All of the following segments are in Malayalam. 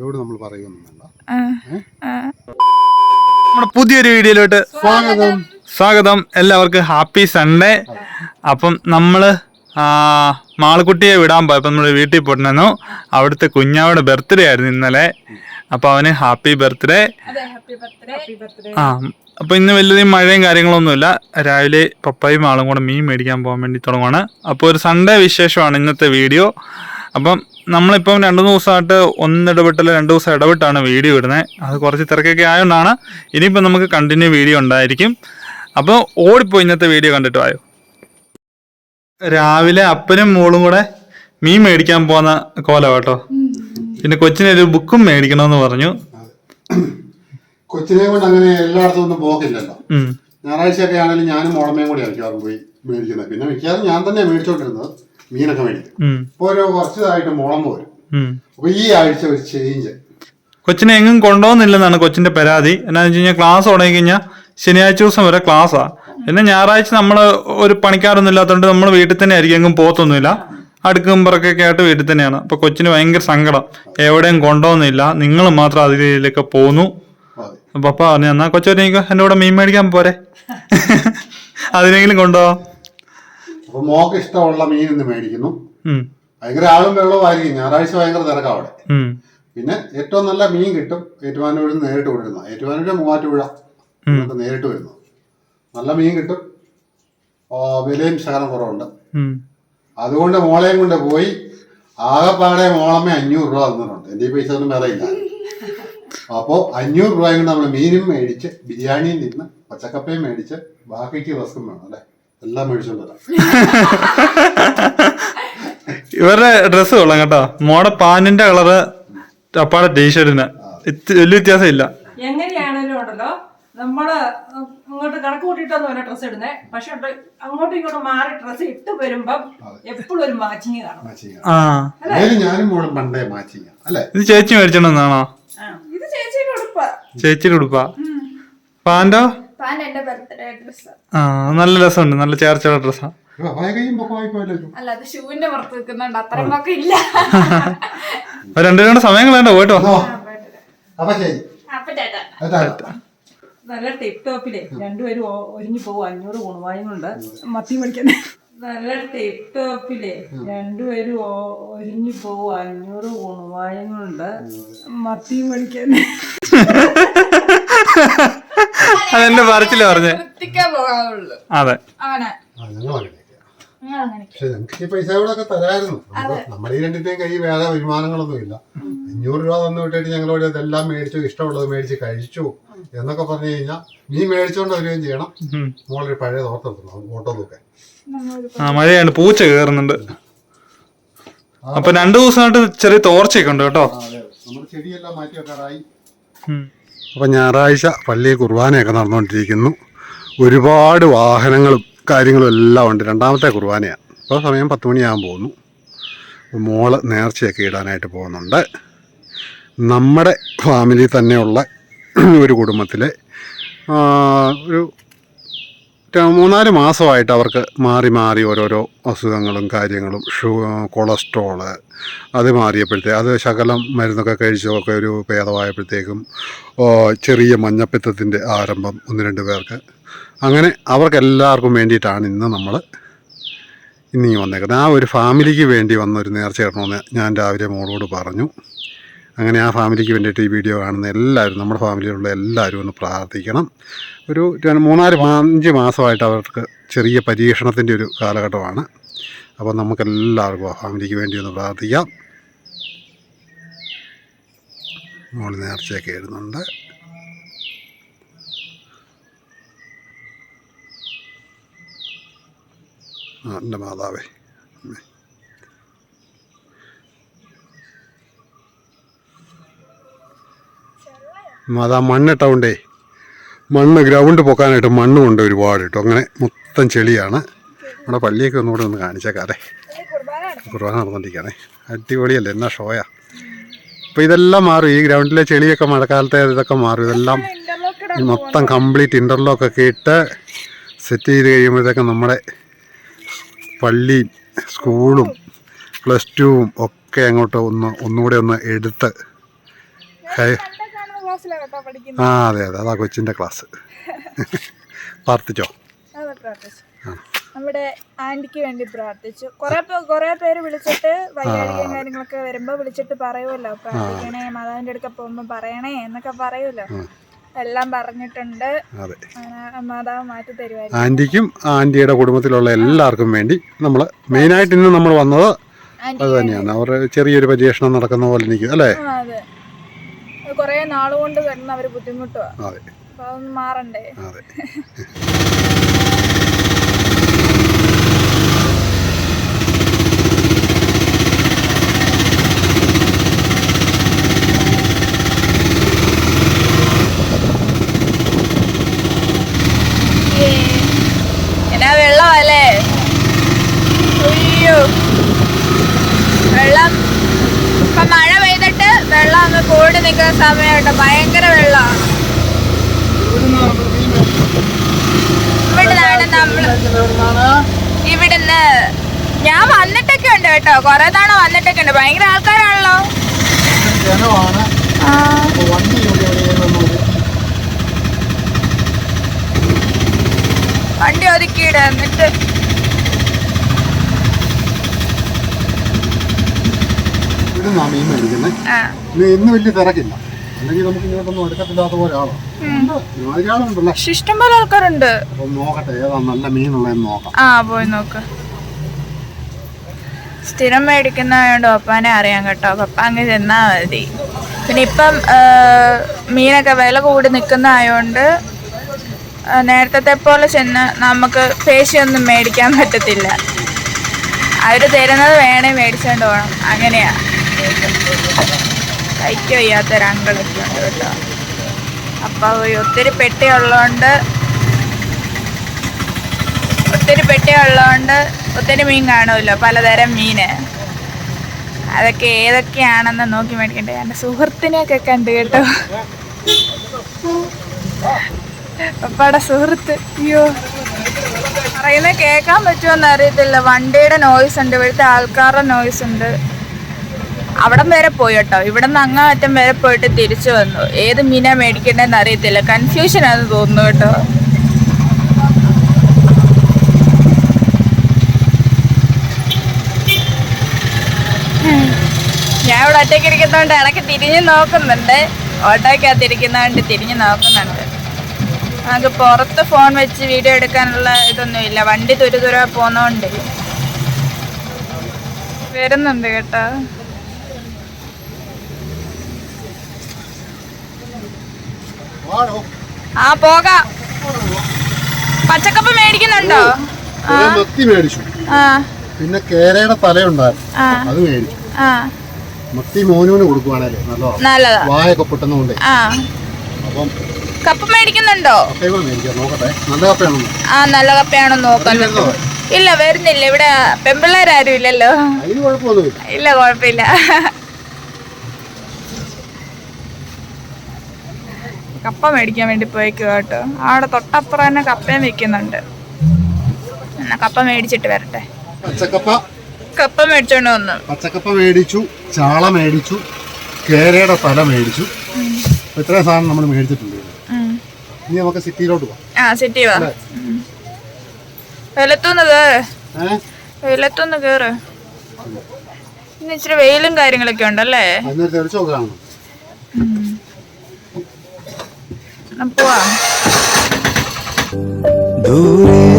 അവരോട് നമ്മൾ പറയുന്നില്ല നമ്മുടെ പുതിയൊരു വീഡിയോയിലോട്ട് സ്വാഗതം. സ്വാഗതം. എല്ലാവർക്കും ഹാപ്പി സൺഡേ. അപ്പം നമ്മൾ മാളക്കുട്ടിയെ വിടാൻ പോയപ്പോൾ നമ്മൾ വീട്ടിൽ പോയിട്ടുണ്ടെന്നു അവിടുത്തെ കുഞ്ഞാവിടെ ബർത്ത്ഡേ ആയിരുന്നു ഇന്നലെ. അപ്പോൾ അവന് ഹാപ്പി ബർത്ത്ഡേ. ആ അപ്പോൾ ഇന്ന് വലിയ മഴയും കാര്യങ്ങളൊന്നുമില്ല. രാവിലെ പപ്പായും ആളും കൂടെ മീൻ മേടിക്കാൻ പോകാൻ വേണ്ടി തുടങ്ങുവാണ്. അപ്പോൾ ഒരു സൺഡേ വിശേഷമാണ് ഇന്നത്തെ വീഡിയോ. അപ്പം നമ്മളിപ്പം രണ്ട് ദിവസമായിട്ട് ഒന്നിടവിട്ടല്ല രണ്ട് ദിവസം ഇടവിട്ടാണ് വീഡിയോ ഇടുന്നത്. അത് കുറച്ച് തിരക്കൊക്കെ ആയതുകൊണ്ടാണ് ഇനിയിപ്പോൾ നമുക്ക് കണ്ടിന്യൂ വീഡിയോ ഉണ്ടായിരിക്കും. അപ്പോൾ ഓടിപ്പോയി ഇന്നത്തെ വീഡിയോ കണ്ടിട്ട് ആയോ രാവിലെ അപ്പനും മോളും കൂടെ മീൻ മേടിക്കാൻ പോകുന്ന കോല കേട്ടോ. പിന്നെ കൊച്ചിനെ ഒരു ബുക്കും മേടിക്കണമെന്ന് പറഞ്ഞു. കൊച്ചിനെ കൊണ്ട് അങ്ങനെ എല്ലായിടത്തും ഒന്നും പോകില്ലല്ലോ. ഞായറാഴ്ചയൊക്കെ ആണെങ്കിലും ഞാനും മോളമ്മയും കൂടി ആയിരിക്കും പോയി മേടിക്കുന്നത്. പിന്നെ മിക്കവാറും ഞാൻ തന്നെ മേടിച്ചോണ്ടിരുന്നത്. മീനൊക്കെ മേടിക്കും. അപ്പൊ ഇപ്പൊ ഒരു കുറച്ചതായിട്ട് മുളമ്പ് വരും. അപ്പൊ ഈ ആഴ്ച ഒരു ചേഞ്ച് കൊച്ചിനെ എങ്ങും കൊണ്ടുപോകുന്നില്ലെന്നാണ് കൊച്ചിന്റെ പരാതി. എന്നാന്ന് വെച്ച് കഴിഞ്ഞാൽ ക്ലാസ് തുടങ്ങി കഴിഞ്ഞാൽ ശനിയാഴ്ച ദിവസം വരെ ക്ലാസ്സാ പിന്നെ ഞായറാഴ്ച നമ്മൾ ഒരു പണിക്കാരൊന്നും ഇല്ലാത്തതുകൊണ്ട് നമ്മൾ വീട്ടിൽ തന്നെ ആയിരിക്കും എങ്ങും പോത്തൊന്നുമില്ല അടുക്കും പറക്കൊക്കെ ആയിട്ട് വീട്ടിൽ തന്നെയാണ്. അപ്പൊ കൊച്ചിന് ഭയങ്കര സങ്കടം. എവിടെയും കൊണ്ടുപോകുന്നില്ല. നിങ്ങൾ മാത്രം അതിലേക്ക് പോന്നു. അപ്പൊ പപ്പ പറഞ്ഞു എന്നാ കൊച്ചു എന്റെ കൂടെ മീൻ മേടിക്കാൻ പോരെ. അതിനെങ്കിലും കൊണ്ടുപോവാം അപ്പൊ മോക്ക് ഇഷ്ടമുള്ള മീൻ ഇന്ന് മേടിക്കുന്നു. ഭയങ്കര ആളും വെള്ളവും ആയിരിക്കും. ഞായറാഴ്ച ഭയങ്കര തിരക്കാ അവിടെ. പിന്നെ ഏറ്റവും നല്ല മീൻ കിട്ടും ഏറ്റുമാനൂരിൽ നിന്ന് നേരിട്ട് കൊണ്ടിരുന്ന ഏറ്റുമാനൂര് മൂവാറ്റുപുഴ നേരിട്ട് വരുന്നു നല്ല മീൻ കിട്ടും. വിലയും ശകലം കുറവുണ്ട്. അതുകൊണ്ട് മോളെയും കൊണ്ട് പോയി ആകെപ്പാടെ മോളമ്മ അഞ്ഞൂറ് രൂപ തന്നിട്ടുണ്ട്. എന്റെ ഈ പൈസ ഒന്നും വേറെ ഇല്ല അപ്പോൾ അഞ്ഞൂറ് രൂപയും കൊണ്ട് നമ്മൾ മീനും മേടിച്ച് ബിരിയാണിയും തിന്ന് പച്ചക്കപ്പയും മേടിച്ച് ബാക്കിക്ക് റസ്കും വേണം അല്ലേ? എല്ലാം മേടിച്ചോണ്ട് വരാം. ഇവരുടെ ഡ്രസ്സ് കൊള്ളാം കേട്ടോ. മോടെ പാനിന്റെ കളറ് അപ്പാടെ ടീഷർട്ടിന് വലിയ വ്യത്യാസം ഇല്ല എങ്ങനെയാണേലും ഉണ്ടല്ലോ. നമ്മൾ അങ്ങോട്ട് കണക്ക് ഡ്രസ്സ് ഇടുന്നേ. പക്ഷെ ഉണ്ട് അങ്ങോട്ടും ഇങ്ങോട്ടും മാറി ഡ്രസ്സ് ഇട്ട് വരുമ്പം എപ്പോഴും ഒരു മാച്ചിങ് കാണും. ഞാനും പണ്ടേ മാച്ചിങ് അല്ലേ? ഇത് ചേച്ചി മേടിച്ചോണ്ടെന്നാണോ ഇത് ചേച്ചിയുടെ ഉടുപ്പ്. ചേച്ചിയുടെ ഉടുപ്പാ. പാന്റോ? പാൻ ബർത്ത്ഡേ ഡ്രസ് ആ. നല്ല രസമുണ്ട്. നല്ല ചേർച്ചയുള്ള ഡ്രസ്സാണ് അല്ല അത് ഷൂവിന്റെ പുറത്ത് നിൽക്കുന്നുണ്ട്. അത്രയും ഒക്കെ ഇല്ല. അപ്പൊ രണ്ടുപേരും കൂടെ സമയം കളയണ്ട പോയിട്ടോ അപ്പൊ ശരി. അപ്പൊ അതാ നല്ല ടിപ് ടോപ്പിലെ രണ്ടുപേരും ഒരുങ്ങി പോകും അഞ്ഞൂറ് ഗുണവായും കൊണ്ട് മത്തി മേടിക്കാൻ. നല്ല ടിപ് ടോപ്പിലെ രണ്ടുപേരും ഒരുങ്ങി പോകും അഞ്ഞൂറ് ഗുണവായും കൊണ്ട് മത്തി മേടിക്കാൻ. അതെന്റെ പറച്ചില്ല പറഞ്ഞേ. വൃത്തിക്കാൻ പോകാവുള്ളൂ. അതെ. അങ്ങനെ. പക്ഷെ ഞങ്ങൾക്ക് ഈ പൈസ കൂടെ ഒക്കെ തരായിരുന്നു നമുക്ക് നമ്മുടെ ഈ രണ്ടിന്റെയും കൈ വേറെ വരുമാനങ്ങളൊന്നും ഇല്ല. അഞ്ഞൂറ് രൂപ തന്നു വിട്ടിട്ട് ഞങ്ങളോട് ഇതെല്ലാം മേടിച്ചു ഇഷ്ടമുള്ളത് മേടിച്ച് കഴിച്ചു എന്നൊക്കെ പറഞ്ഞു കഴിഞ്ഞാൽ നീ മേടിച്ചോണ്ട് വരികയും ചെയ്യണം. ഉം. മോളൊരു പഴയ തോർത്തെടുക്കണം ഓട്ടോ ആ മഴയാണ് പൂച്ച കേറുന്നുണ്ട്. അപ്പൊ രണ്ടു ദിവസമായിട്ട് ചെറിയ തോർച്ചയൊക്കെ ഉണ്ട് കേട്ടോ. നമ്മുടെ ചെടിയെല്ലാം മാറ്റി വെക്കാറായി. ഉം. അപ്പം ഞായറാഴ്ച പള്ളിയിൽ കുർബാനയൊക്കെ നടന്നുകൊണ്ടിരിക്കുന്നു. ഒരുപാട് വാഹനങ്ങളും കാര്യങ്ങളും എല്ലാം ഉണ്ട്. രണ്ടാമത്തെ കുർബാനയാണ് അപ്പോൾ സമയം പത്ത് മണിയാകാൻ പോകുന്നു. അപ്പോൾ മോൾ നേർച്ചയൊക്കെ ഇടാനായിട്ട് പോകുന്നുണ്ട്. നമ്മുടെ ഫാമിലി തന്നെയുള്ള ഒരു കുടുംബത്തിലെ ഒരു മൂന്നാൽ മാസമായിട്ട് അവർക്ക് മാറി മാറി ഓരോരോ അസുഖങ്ങളും കാര്യങ്ങളും ഷു കൊളസ്ട്രോൾ അത് മാറിയപ്പോഴത്തേ അത് ശകലം മരുന്നൊക്കെ കഴിച്ചൊക്കെ ഒരു ഭേദമായപ്പോഴത്തേക്കും ചെറിയ മഞ്ഞപ്പിത്തത്തിന്റെ ആരംഭം ഒന്ന് രണ്ട് പേർക്ക്. അങ്ങനെ അവർക്ക് എല്ലാവർക്കും വേണ്ടിയിട്ടാണ് ഇന്ന് നമ്മൾ ഇന്നി വന്നേക്കുന്നത്. ആ ഒരു ഫാമിലിക്ക് വേണ്ടി വന്നൊരു നേർച്ച ഇടണമെന്ന് ഞാൻ രാവിലെ മോളോട് പറഞ്ഞു. അങ്ങനെ ആ ഫാമിലിക്ക് വേണ്ടിയിട്ട് ഈ വീഡിയോ കാണുന്ന എല്ലാവരും നമ്മുടെ ഫാമിലിയിലുള്ള എല്ലാവരും ഒന്ന് പ്രാർത്ഥിക്കണം. ഒരു മൂന്നാൽ അഞ്ച് മാസമായിട്ട് അവർക്ക് ചെറിയ പരീക്ഷണത്തിന്റെ ഒരു കാലഘട്ടമാണ്. അപ്പോൾ നമുക്കെല്ലാവർക്കും ആ ഫാമിലിക്ക് വേണ്ടി ഒന്ന് പ്രാർത്ഥിക്കാം. മോൾ നേർച്ചയൊക്കെ എഴുതുന്നുണ്ട്. ആ എന്റെ മാതാവേ. മാതാ അതാ മണ്ണിട്ടതുകൊണ്ടേ മണ്ണ് ഗ്രൗണ്ട് പൊക്കാനായിട്ട് മണ്ണ് കൊണ്ട് ഒരുപാട് കേട്ടോ അങ്ങനെ മൊത്തം ചെളിയാണ്. നമ്മുടെ പള്ളിയൊക്കെ ഒന്നുകൂടെ ഒന്ന് കാണിച്ചേക്കാതെ കുർബാന നടന്നുകൊണ്ടിരിക്കുകയാണേ അടിപൊളിയല്ലേ എന്നാ ഷോയാ അപ്പോൾ ഇതെല്ലാം മാറും. ഈ ഗ്രൗണ്ടിലെ ചെളിയൊക്കെ മഴക്കാലത്തെ ഇതൊക്കെ മാറും. ഇതെല്ലാം മൊത്തം കംപ്ലീറ്റ് ഇന്റർലോക്ക് ഒക്കെ ഇട്ട് സെറ്റ് ചെയ്ത് കഴിയുമ്പോഴത്തേക്കും നമ്മുടെ പള്ളി സ്കൂളും പ്ലസ് ടുവും ഒക്കെ അങ്ങോട്ട് ഒന്ന് ഒന്നുകൂടെ ഒന്ന് എടുത്ത് ക്ലാസ്സിലാണ് കേട്ടോ പഠിക്കുന്നത്. ആ അതെ അതെ. അതാ കൊച്ചിന്റെ ക്ലാസ്. പ്രാർത്ഥിച്ചോ? അതെ പ്രാർത്ഥിച്ചു. നമ്മുടെ ആന്റിക്ക് വേണ്ടി പ്രാർത്ഥിച്ചു. കുറെ കുറെ പേര് വിളിച്ചിട്ട് വൈകാരികം കാര്യങ്ങളൊക്കെ വരുമ്പോ വിളിച്ചിട്ട് പറയുമല്ലോ പ്രാർത്ഥിക്കണേ മാതാവിന്റെ അടുക്ക പോകുമ്പോ പറയണേ എന്നൊക്കെ പറയുമല്ലോ എല്ലാം പറഞ്ഞിട്ടുണ്ട്. മാതാവ് മാറ്റി തരുമായിരുന്നു ആന്റിക്കും ആന്റിയുടെ കുടുംബത്തിലുള്ള എല്ലാവർക്കും വേണ്ടി നമ്മൾ മെയിനായിട്ട് ഇന്ന് നമ്മൾ വന്നത് അത് തന്നെയാണ്. അവർ ചെറിയൊരു പരീക്ഷണം നടക്കുന്ന പോലെ നിൽക്കും അല്ലേ? കുറെ നാളുകൊണ്ട് വരുന്ന അവർ ബുദ്ധിമുട്ടുവാ. അതെ. അപ്പൊ അതൊന്ന് മാറണ്ടേ? എന്നാ വെള്ളമല്ലേ അയ്യോ. വെള്ളം ഇപ്പൊ മഴ പെയ്തിട്ട് വെള്ളം അങ്ങ് കൂടി നിൽക്കുന്ന സമയമുണ്ട് ഭയങ്കര വെള്ളമാണ്. ഇവിടുന്ന് ഞാൻ വന്നിട്ടൊക്കെ ഉണ്ട് കേട്ടോ. കുറെ തവണ വന്നിട്ടൊക്കെ ഉണ്ട്. ഭയങ്കര ആൾക്കാരാണല്ലോ. വണ്ടി ഒതുക്കിയിട എന്നിട്ട്. ഇവിടുന്നാ മീൻ മേടിക്കുന്നത് ആ. ഇന്ന് ഇന്ന് വലിയ തിരക്കില്ല. അല്ലെങ്കിൽ നമുക്ക് ഇങ്ങോട്ടൊന്നും എടുക്കത്തില്ലാത്ത പോലെ ഒരുപാടുണ്ടല്ലോ ഇഷ്ടംപോലെ ആൾക്കാരുണ്ട്. നോക്കട്ടെ ഏതാ നല്ല മീനുള്ളതെന്ന് നോക്കാം. ആ പോയി നോക്ക്. സ്ഥിരം മേടിക്കുന്നതുകൊണ്ട് പപ്പാനെ അറിയാം കേട്ടോ. പപ്പ അങ്ങ് ചെന്നാ മതി. പിന്നെ ഇപ്പം മീനൊക്കെ വില കൂടി നിൽക്കുന്നതായോണ്ട് നേരത്തെ പോലെ ചെന്ന് നമുക്ക് പേശിയൊന്നും മേടിക്കാൻ പറ്റത്തില്ല. അവർ തരുന്നത് വേണേ മേടിച്ചോണ്ട് പോകണം അങ്ങനെയാ. കൈക്ക് വയ്യാത്ത ഒരാങ്കളൊക്കെ ഉണ്ട് കേട്ടോ. അപ്പോൾ ഒത്തിരി പെട്ടി ഉള്ളതുകൊണ്ട് ഒത്തിരി പെട്ടി ഉള്ളതുകൊണ്ട് ഒത്തിരി മീൻ കാണുമല്ലോ പലതരം മീന്. അതൊക്കെ ഏതൊക്കെയാണെന്ന് നോക്കി മേടിക്കണ്ടേ. എന്റെ സുഹൃത്തിനെയൊക്കെ കണ്ടു കേട്ടോ. പപ്പയുടെ സുഹൃത്ത് അയ്യോ. പറയുന്നത് കേൾക്കാൻ പറ്റുമോന്ന് അറിയത്തില്ല. വണ്ടിയുടെ നോയ്സ് ഉണ്ട് ഇവിടുത്തെ ആൾക്കാരുടെ നോയ്സ് ഉണ്ട്. അവിടം വരെ പോയി കേട്ടോ ഇവിടെ നിന്ന് അങ്ങാറ്റം വരെ പോയിട്ട് തിരിച്ചു വന്നു. ഏത് മീനാ മേടിക്കേണ്ടതെന്ന് അറിയത്തില്ല. കൺഫ്യൂഷൻ ആണെന്ന് തോന്നുന്നു കേട്ടോ. ഞാൻ ഇവിടെ ഒറ്റയ്ക്ക് ഇരിക്കുന്നതുകൊണ്ട് ഇടയ്ക്ക് തിരിഞ്ഞ് നോക്കുന്നുണ്ട്. ഓട്ടോയ്ക്കകത്ത് ഇരിക്കുന്നതുകൊണ്ട് തിരിഞ്ഞ് നോക്കുന്നുണ്ട്. നമുക്ക് പുറത്ത് ഫോൺ വെച്ച് വീഡിയോ എടുക്കാനുള്ള ഇതൊന്നും ഇല്ല. വണ്ടി തുരു പോകുന്നതുകൊണ്ട് വരുന്നുണ്ട് കേട്ടോ. ആ പോകാം. പച്ചക്കപ്പ് മേടിക്കുന്നുണ്ടോ? മത്തി മേടിച്ചു. പിന്നെ കേരയുടെ തലയുണ്ടായിരുന്നു അത് മേടിച്ചു. മത്തി മോനുവിന് കൊടുക്കുവാണല്ലേ നല്ലതാ. വായൊക്കെ അപ്പം കപ്പ് മേടിക്കുന്നുണ്ടോ? ആ നല്ല കപ്പയാണോ നോക്കാം. ഇല്ല വരുന്നില്ല. ഇവിടെ പെമ്പിള്ളേരാരും ഇല്ലല്ലോ. ഇല്ല കുഴപ്പമില്ല. കപ്പ മേടിക്കാൻ വേണ്ടി പോയിക്കുക കേട്ടോ. അവിടെ തൊട്ടപ്പുറം തന്നെ കപ്പയും വെക്കുന്നുണ്ട് എന്നാ കപ്പ മേടിച്ചിട്ട് വരട്ടെ. പച്ചക്കപ്പ. കപ്പ മേടിച്ചോണ്ട് വന്നു. പച്ചക്കപ്പ മേടിച്ചു ചാള മേടിച്ചു കേരയുടെ തല മേടിച്ചു. എത്ര ഇത്രയും സാധനം നമ്മൾ മേടിച്ചിട്ടുണ്ട്. ഇനി നമുക്ക് സിറ്റിയിലോട്ട് പോവാം. ആ സിറ്റി വാ. ഉം. വെയിലത്തുനിന്ന് കേറ് കേറ്. ഇന്ന് ഇച്ചിരി വെയിലും കാര്യങ്ങളൊക്കെ ഉണ്ടല്ലേ? ng puwang. Dure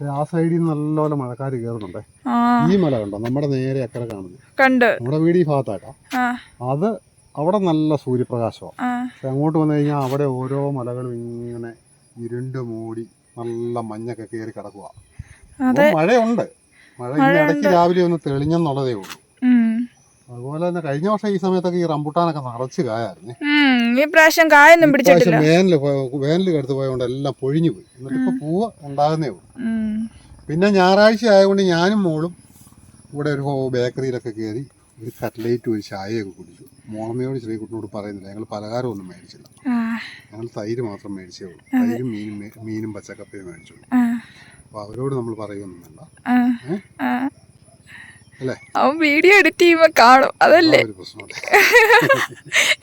ആ സൈഡിൽ നിന്ന് നല്ലപോലെ മഴക്കാർ കയറുന്നുണ്ടേ. ഈ മല കണ്ടോ? നമ്മുടെ നേരെ അക്കരെ കാണുന്നത്. കണ്ട്. നമ്മുടെ വീട് ഈ ഭാഗത്തായിട്ടാ. ആ. അത് അവിടെ നല്ല സൂര്യപ്രകാശമാണ് പക്ഷെ അങ്ങോട്ട് വന്നു കഴിഞ്ഞാൽ അവിടെ ഓരോ മലകളും ഇങ്ങനെ ഇരുണ്ട് മൂടി നല്ല മഞ്ഞൊക്കെ കയറി കിടക്കുക മഴയുണ്ട്. മഴ ഇടയ്ക്ക് രാവിലെ ഒന്ന് തെളിഞ്ഞെന്നുള്ളതേ ഉള്ളൂ. അതുപോലെ തന്നെ കഴിഞ്ഞ വർഷം ഈ സമയത്തൊക്കെ ഈ റംബുട്ടാനൊക്കെ നിറച്ച് കായായിരുന്നു. ഈ പ്രാവശ്യം കായൊന്നും പിടിച്ചിട്ടില്ല. വേനൽ വേനൽ കടുത്ത് പോയതുകൊണ്ട് എല്ലാം പൊഴിഞ്ഞു പോയി. എന്നിട്ട് ഇപ്പൊ പൂവ് ഉണ്ടാകുന്നേ ഉള്ളൂ. പിന്നെ ഞായറാഴ്ച ആയതുകൊണ്ട് ഞാനും മോളും ഇവിടെ ഒരു ബേക്കറിയിലൊക്കെ കയറി ഒരു കട്ട്ലേറ്റ് ഒരു ചായയൊക്കെ കുടിച്ചു. മോളമ്മയോട് ശ്രീകുട്ടനോട് പറയുന്നില്ല. ഞങ്ങൾ പലഹാരം ഒന്നും മേടിച്ചില്ല. ഞങ്ങൾ തൈര് മാത്രം മേടിച്ചേ ഉള്ളൂ. തൈരും മീനും മീനും പച്ചക്കപ്പയും മേടിച്ചുള്ളൂ അപ്പൊ അപ്പോൾ അവരോട് നമ്മൾ പറയുമൊന്നും വേണ്ട. അവൻ വീഡിയോ എഡിറ്റ് ചെയ്യുമ്പോ കാണും. അതല്ലേ?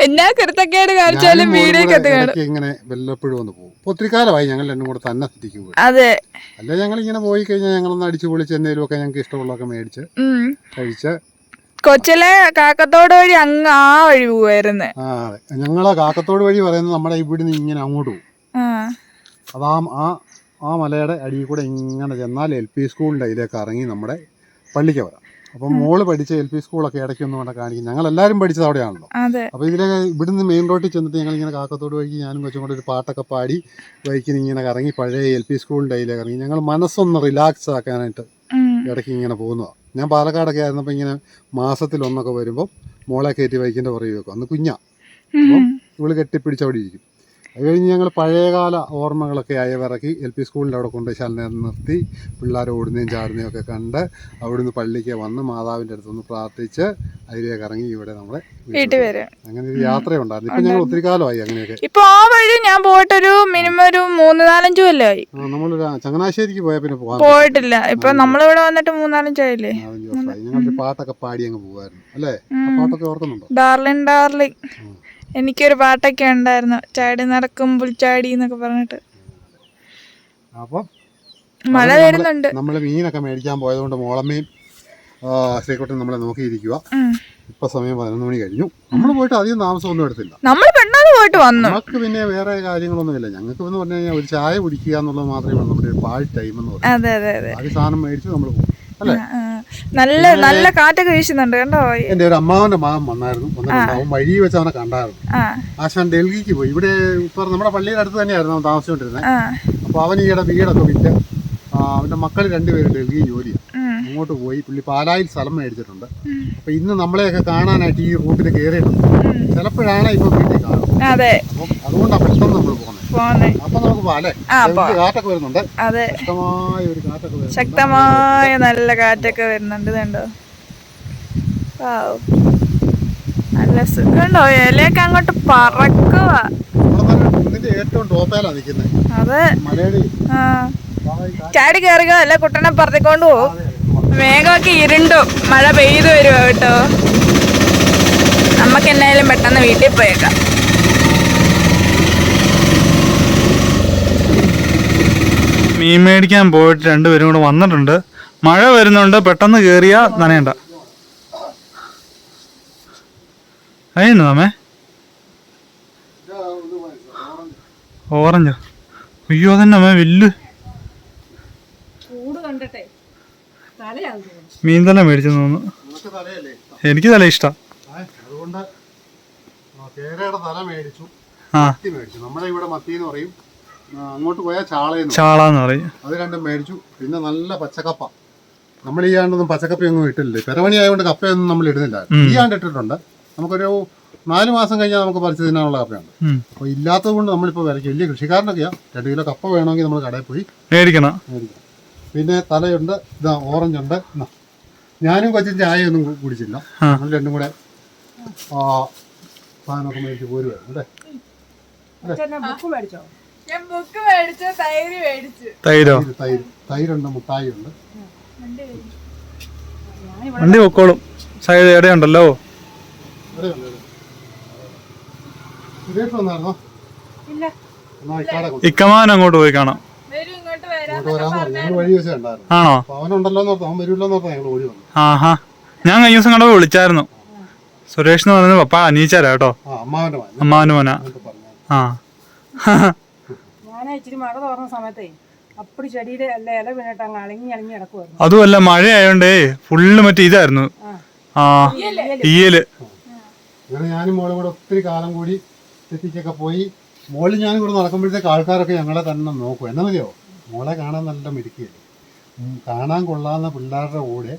എന്നാ കൃത്തക്കേട് കാണിച്ചാലും വീഡിയോ ഒക്കെ കാണും. ഇങ്ങനെ വല്ലപ്പോഴും ഒന്ന് പോകും. ഒത്തിരി കാലമായി ഞങ്ങൾ രണ്ടും കൂടെ തന്നെ പോയി അതെ. അല്ല ഞങ്ങൾ ഇങ്ങനെ പോയി കഴിഞ്ഞാൽ ഞങ്ങളൊന്ന് അടിച്ചു പൊളിച്ച് എന്തെങ്കിലും ഒക്കെ ഞങ്ങൾക്ക് ഇഷ്ടമുള്ളതൊക്കെ മേടിച്ച്. കഴിച്ച് കൊച്ചിലെ കാക്കത്തോട് വഴി അങ്ങ് ആ വഴി പോവായിരുന്നു. ആ ഞങ്ങൾ ആ കാക്കത്തോട് വഴി പറയുന്നത് നമ്മുടെ ഇവിടുന്ന് ഇങ്ങനെ അങ്ങോട്ട് പോകും. അതാ ആ ആ ആ മലയുടെ അടിയിൽ കൂടെ ഇങ്ങനെ ചെന്നാൽ എൽ പി സ്കൂളിന്റെ അതിലേക്ക് ഇറങ്ങി നമ്മുടെ പള്ളിക്ക് വരാം. അപ്പം മോൾ പഠിച്ച എൽ പി സ്കൂളൊക്കെ ഇടയ്ക്കൊന്നും കൊണ്ട് കാണിക്കും. ഞങ്ങൾ എല്ലാരും പഠിച്ചത് അവിടെയാണല്ലോ. അപ്പൊ അപ്പോൾ ഇതിലെ ഇവിടുന്ന് മെയിൻ റോഡിൽ ചെന്നിട്ട് ഞങ്ങൾ ഇങ്ങനെ കാക്കത്തോട് വഴിക്ക് ഞാനും കൊച്ചും കൂടെ ഒരു പാട്ടൊക്കെ പാടി ബൈക്കിന് ഇങ്ങനെ കറങ്ങി പഴയ എൽ പി സ്കൂളിന്റെ അതിലേക്ക് ഇറങ്ങി. ഞങ്ങൾ മനസ്സൊന്ന് റിലാക്സ് ആക്കാനായിട്ട്. ഇടയ്ക്ക് ഇങ്ങനെ പോകുന്നതാണ് ഞാൻ പാലക്കാടൊക്കെ ആയിരുന്നപ്പോൾ ഇങ്ങനെ മാസത്തിൽ ഒന്നൊക്കെ വരുമ്പോൾ മോളെ കയറ്റി ബൈക്കിന്റെ പുറകെ വെക്കും. അന്ന് കുഞ്ഞാ. ഇവൾ കെട്ടിപ്പിടിച്ച് അവിടെ ഇരിക്കും. അത് കഴിഞ്ഞ് ഞങ്ങൾ പഴയകാല ഓർമ്മകളൊക്കെ അയവിറക്കി എൽ പി സ്കൂളിന്റെ അവിടെ കൊണ്ട് ശാലിനെ നിർത്തി പിള്ളേർ ഓടുന്നതും ചാടുന്നതും ഒക്കെ കണ്ട് അവിടുന്ന് പള്ളിക്ക് വന്ന് മാതാവിന്റെ അടുത്തുനിന്ന് പ്രാർത്ഥിച്ച് അതിലേക്ക് ഇറങ്ങി ഇവിടെ നമ്മൾ വീട്ടിൽ വരും. അങ്ങനെ ഒരു യാത്രയുണ്ടായിരുന്നു ഇപ്പം ഞങ്ങൾ ഒത്തിരി കാലമായി അങ്ങനെയൊക്കെ. ഇപ്പൊ ആ വഴി ഞാൻ പോയിട്ടൊരു മിനിമം ഒരു മൂന്ന് നാലഞ്ച് കൊല്ലമായി നമ്മളൊരു ചങ്ങനാശ്ശേരിക്ക് പോയ പിന്നെ പോകാൻ പോയിട്ടില്ല. ഇപ്പൊ നമ്മളിവിടെ വന്നിട്ട് മൂന്നാലഞ്ചായില്ലേ ഞങ്ങളൊരു പാട്ടൊക്കെ പാടി അങ്ങ് പോകാറുണ്ട് അല്ലേ? പാട്ടൊക്കെ ഓർക്കുന്നുണ്ടോ? Darling darling. എനിക്കൊരു പാട്ടൊക്കെ ഉണ്ടായിരുന്നു. ചാടി നടക്കും പുൽച്ചാടി എന്നൊക്കെ പറഞ്ഞിട്ട്. അപ്പം മഴ വരുന്നുണ്ട്. നമ്മൾ മീനൊക്കെ മേടിക്കാൻ പോയതുകൊണ്ട് മോളമ്മയും ശ്രീകുട്ടൻ നമ്മളെ നോക്കിയിരിക്കുക. ഇപ്പൊ സമയം പതിനൊന്ന് മണി കഴിഞ്ഞു. നമ്മൾ പോയിട്ട് അധികം താമസമൊന്നും എടുത്തില്ല. നമ്മൾ പെട്ടെന്ന് പോയിട്ട് വന്നു. നമുക്ക് പിന്നെ വേറെ കാര്യങ്ങളൊന്നുമില്ല ഞങ്ങൾക്ക് എന്ന് പറഞ്ഞു കഴിഞ്ഞാൽ ഒരു ചായ കുടിക്കുക എന്നുള്ളത് മാത്രമേ നമ്മുടെ പാഴ് ടൈം എന്ന് പറയുന്നത്. അതെ സാധനം മേടിച്ച് നമ്മൾ പോകും. അല്ലേ? നല്ല നല്ല കാറ്റൊക്കെ വീശുന്നുണ്ട് കണ്ടോ? എന്റെ ഒരു അമ്മാവന്റെ മകൻ വന്നായിരുന്നു. വന്നിട്ടുണ്ട്. അവൻ വഴി വെച്ച് അവനെ കണ്ടായിരുന്നു. ആശാൻ ഡൽഹിക്ക് പോയി. ഇവിടെ ഇപ്പൊ നമ്മുടെ പള്ളിയുടെ അടുത്ത് തന്നെയായിരുന്നു അവൻ താമസിച്ചുകൊണ്ടിരുന്നത് അപ്പൊ അവൻ ഈയിടെ വീടൊക്കെ വിറ്റ് അവന്റെ മക്കൾ രണ്ടുപേരും ഡൽഹി ജോലിയാണ്. അങ്ങോട്ട് പോയി പുള്ളി പാലായിൽ സ്ഥലം മേടിച്ചിട്ടുണ്ട്. അപ്പൊ ഇന്ന് നമ്മളെയൊക്കെ കാണാനായിട്ട് ഈ റൂട്ടിൽ കയറിയിട്ടുണ്ട്. ചിലപ്പോഴാണ് ഇപ്പൊ വീട്ടിൽ കാണും അപ്പം അതുകൊണ്ടാണ് പെട്ടെന്ന് നമ്മൾ പോകുന്നത് പോന്നെ അപ്പം നമുക്ക് പോകാം അല്ലേ? കാറ്റൊക്കെ വരുന്നുണ്ട്? അതെ. ശക്തമായ ഒരു കാറ്റൊക്കെ ശക്തമായ നല്ല കാറ്റൊക്കെ വരുന്നുണ്ട് കണ്ടോ. നല്ല സുഖമുണ്ടോ ഇലയൊക്കെ അങ്ങോട്ട് പറക്കുക അതെ. ചാടി കയറുക അല്ല കുട്ടനെ പറത്തിക്കൊണ്ട് പോവും. മേഘമൊക്കെ ഇരുണ്ടു. മഴ പെയ്തു വരുവാ കേട്ടോ. നമുക്ക് എന്നായാലും പെട്ടെന്ന് വീട്ടിൽ പോയേക്കാം. മീൻ മേടിക്കാൻ പോയിട്ട് രണ്ടുപേരും കൂടെ വന്നിട്ടുണ്ട്. മഴ വരുന്നുണ്ട്. പെട്ടെന്ന് കേറിയ നനയണ്ട. അയ്യോ നമ്മേ ഓറഞ്ചോ? അയ്യോ തന്നെ അമ്മേ വില്ല്. ചൂട് കണ്ടിട്ടെ. തലയാകും തോന്നുന്നു. മീൻ തല മേടിച്ചു തോന്നുന്നു. നമുക്ക് തലയല്ലേ എനിക്ക് തല ഇഷ്ടം. തല മേടിച്ചു. ആ. മത്തി മേടിച്ചു. നമ്മുടെ ഇവിടെ മത്തി എന്ന് പറയും ആ, അങ്ങോട്ട് പോയാൽ ചാളയെന്ന് ചാള എന്ന് പറയും. അത് രണ്ടും മേടിച്ചു. പിന്നെ നല്ല പച്ചക്കപ്പ. നമ്മൾ ഈ ആണ്ടൊന്നും പച്ചക്കപ്പയൊന്നും ഇട്ടില്ല. പെരമണി ആയതുകൊണ്ട് കപ്പയൊന്നും നമ്മൾ ഇടുന്നില്ല. ഈ ആണ്ട് ഇട്ടിട്ടുണ്ട്. നമുക്കൊരു നാല് മാസം കഴിഞ്ഞാൽ നമുക്ക് പറിച്ചു തിന്നാനുള്ള കപ്പയാണ്. അപ്പൊ അപ്പോൾ ഇല്ലാത്തത് കൊണ്ട് നമ്മളിപ്പോൾ വിലയ്ക്ക് വലിയ കൃഷിക്കാരനൊക്കെയാ. രണ്ട് കിലോ കപ്പ വേണമെങ്കിൽ നമ്മൾ കടയിൽ പോയി മേടിക്കണം. മേടിക്കാം പിന്നെ തലയുണ്ട് ഇതാ ഓറഞ്ച് ഉണ്ട് എന്നാ. ഞാനും കൊച്ചിൻ ചായയൊന്നും ഒന്നും കുടിച്ചില്ല. നമ്മൾ രണ്ടും കൂടെ ആ, സാധനമൊക്കെ മേടിച്ച് പോരുവാണ് അല്ലേ? ബുക്ക് മേടിച്ചോ? ഞാൻ ബുക്ക് മേടിച്ചു തൈര് മേടിച്ചു. തൈരോ? തൈര് തൈരുണ്ട് മുട്ടായി ഉണ്ട് വണ്ടി പൊക്കോളും. സൈഡ് എവിടെയുണ്ടല്ലോ. ഇക്കമാൻ അങ്ങോട്ട് പോയി കാണാം. ആണോ? അപ്പൊ അവനുണ്ടല്ലോ എന്ന് ഓർത്ത് അവൻ വരുമല്ലോ എന്ന് ഞങ്ങൾ ഓടി വന്നു. ആഹാ. ഞാൻ കഴിഞ്ഞ ദിവസം കണ്ടപ്പോ വിളിച്ചായിരുന്നു. സുരേഷ് എന്ന് പറയുന്നത് പപ്പ അനീച്ചാരാ കേട്ടോ. അമ്മാവന്റെ മോന. ആ. ഞാൻ ഇച്ചിരി മഴ തോർന്ന സമയത്തേ അപ്പടി ചെടിയുടെ അല്ല ഇല വീണിട്ട് അങ്ങ് അളങ്ങി അളങ്ങി കിടക്കുമായിരുന്നു അതുമല്ല മഴയായോണ്ടേ ഫുള്ള് മറ്റേ ഇതായിരുന്നു. ആ. ഈയൽ അങ്ങനെ ഞാനും മോളും കൂടെ ഒത്തിരി കാലം കൂടി തെറ്റിച്ചൊക്കെ പോയി. മോളിൽ ഞാനും കൂടെ നടക്കുമ്പോഴത്തേക്ക് ആൾക്കാരൊക്കെ ഞങ്ങളെ തന്നെ നോക്കും. എന്നാ മതിയോ? മോളെ കാണാൻ നല്ല മിടുക്കിയല്ലേ? കാണാൻ കൊള്ളാവുന്ന പിള്ളേരുടെ കൂടെ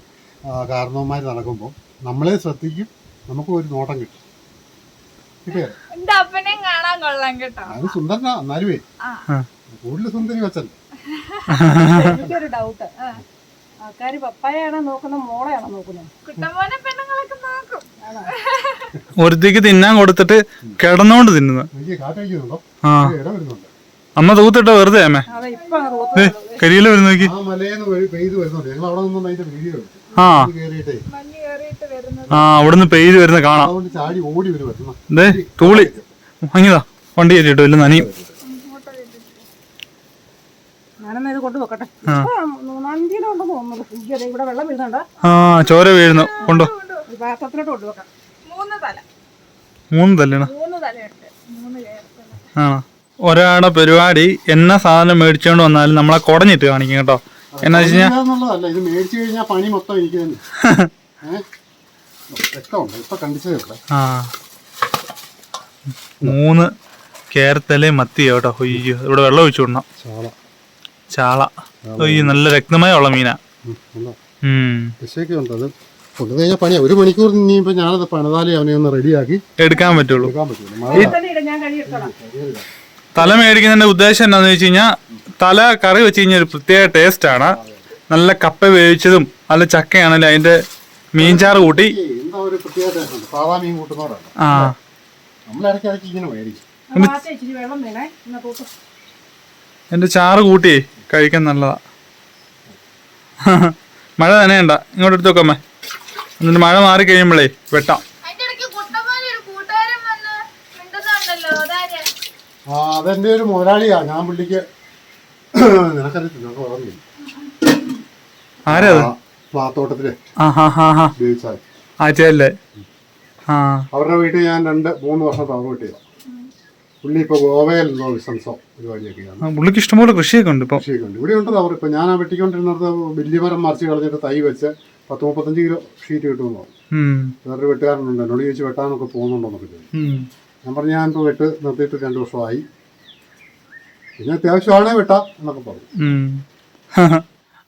കാരണവന്മാർ നടക്കുമ്പോൾ നമ്മളെ ശ്രദ്ധിക്കും. നമുക്ക് ഒരു നോട്ടം കിട്ടും. എന്റെ കാണാൻ കൊള്ളാം കേട്ടോ. അത് സുന്ദരനാ എന്നാലുവേ. ആ. കൂടുതൽ സുന്ദരി വച്ചല്ല? എനിക്കൊരു ഡൗട്ട് ആൾക്കാർ പപ്പായാണോ നോക്കുന്നത് മോളെയാണോ നോക്കുന്നത് കുട്ടമ്മോനെ പെണ്ണുങ്ങളൊക്കെ നോക്കും. ഒരുത്തേക്ക് തിന്നാൻ കൊടുത്തിട്ട് കിടന്നോണ്ട് തിന്നുന്നു. കാറ്റടിക്കുന്നുണ്ടോ? ആ. അമ്മ തൂത്തിട്ടോ വെറുതെ അമ്മേ. കരിയില വരുന്ന നോക്കി ആ. ആ അവിടുന്ന് പെയ്ത് വരുന്ന കാണാം. ദേ തൂളി. വാങ്ങിയതാ. വണ്ടി കയറ്റിട്ടു ഇല്ല നനിയും. ഞാനെന്നാ ഇത് കൊണ്ട് വെക്കട്ടെ? ആ. ചോര വീഴുന്നു. കൊണ്ടോ. മൂന്ന് തല. മൂന്ന് തല്ലണ? ആ. ഒരാളുടെ പരിപാടി എന്നാ സാധനം മേടിച്ചോണ്ട് വന്നാലും നമ്മളെ കുടഞ്ഞിട്ട് കാണിക്കും കേട്ടോ. എന്നാ വെച്ച് കഴിഞ്ഞാൽ മൂന്ന് കേരത്തലേ മത്തി കേട്ടോ. അയ്യോ ഇവിടെ വെള്ളം ഒഴിച്ചു വിടണം. ചാള. ചാള. നല്ല രക്തമായ ഉള്ള മീനാ. ഉം കൃഷിയൊക്കെ ഉണ്ട്? അത് കൊണ്ടു കഴിഞ്ഞാൽ പണിയാ. ഒരു മണിക്കൂർ ഇനിയിപ്പോ ഞാനത് പണിതാലേ അവനെ ഒന്ന് റെഡിയാക്കി എടുക്കാൻ പറ്റുള്ളൂ. തല മേടിക്കുന്നതിന്റെ ഉദ്ദേശം എന്താണെന്ന് വെച്ച് കഴിഞ്ഞാൽ തല കറി വെച്ച് കഴിഞ്ഞാൽ ഒരു പ്രത്യേക ടേസ്റ്റ് ആണ്. നല്ല കപ്പ വേവിച്ചതും നല്ല ചക്കയാണല്ലോ അതിന്റെ മീൻചാറ് കൂട്ടി. എന്താ ഒരു പ്രത്യേക ടേസ്റ്റ് ഉണ്ട് സാധാ മീൻ കൂട്ടുന്നവരല്ല. ആ. നമ്മൾ ഇടയ്ക്ക് ഇടയ്ക്ക് ഇങ്ങനെ മേടിക്കും ഇച്ചിരി വെള്ളം വീണേ. എന്നാ തൂത്ത് എന്റെ ചാറ് കൂട്ടി കഴിക്കാൻ നല്ലതാ. മഴ നനയണ്ട. ഇങ്ങോട്ട് എടുത്തു വെക്കാമേ എന്നിട്ട് മഴ മാറി കഴിയുമ്പോഴേ വെട്ടാം. അതിന്റെ ഒരു ആ അതെന്റെ മുതലാളിയാ. ഞാൻ പുള്ളിക്ക് നിനക്കറിയത്തില്ല ആരാ പ്ലാത്തോട്ടത്തിൽ അവരുടെ വീട്ടിൽ ഞാൻ രണ്ട് മൂന്ന് വർഷം തവണ കിട്ടിയതാണ് പുള്ളി ഇപ്പൊ ഗോവയിലുള്ള ബിസിനസ്സോ പരിപാടിയൊക്കെയാണ്. പുള്ളിക്ക് ഇഷ്ടംപോലെ കൃഷിയൊക്കെ ഉണ്ട് കൃഷിയൊക്കെ ഉണ്ട് ഇവിടെ ഉണ്ട് അവർ ഇപ്പൊ ഞാൻ ആ വെട്ടിക്കൊണ്ടിരുന്നിടത്ത് വലിയ മരം മറിച്ച് കളഞ്ഞിട്ട് തൈ വെച്ച് പത്ത് മുപ്പത്തഞ്ച് കിലോ ഷീറ്റ് കിട്ടുമെന്ന് പറഞ്ഞു. വേറൊരു വെട്ടുകാരനുണ്ട്. എന്നോട് ചോദിച്ച് വെട്ടാനൊക്കെ പോകുന്നുണ്ടോന്നൊക്കെ ചോദിച്ചു. ഞാൻ പറഞ്ഞു ഞാൻ ഇപ്പൊ വെട്ട് നിർത്തിയിട്ട് രണ്ട് വർഷമായി. പിന്നെ അത്യാവശ്യമാണേ വെട്ടാം എന്നൊക്കെ പറഞ്ഞു.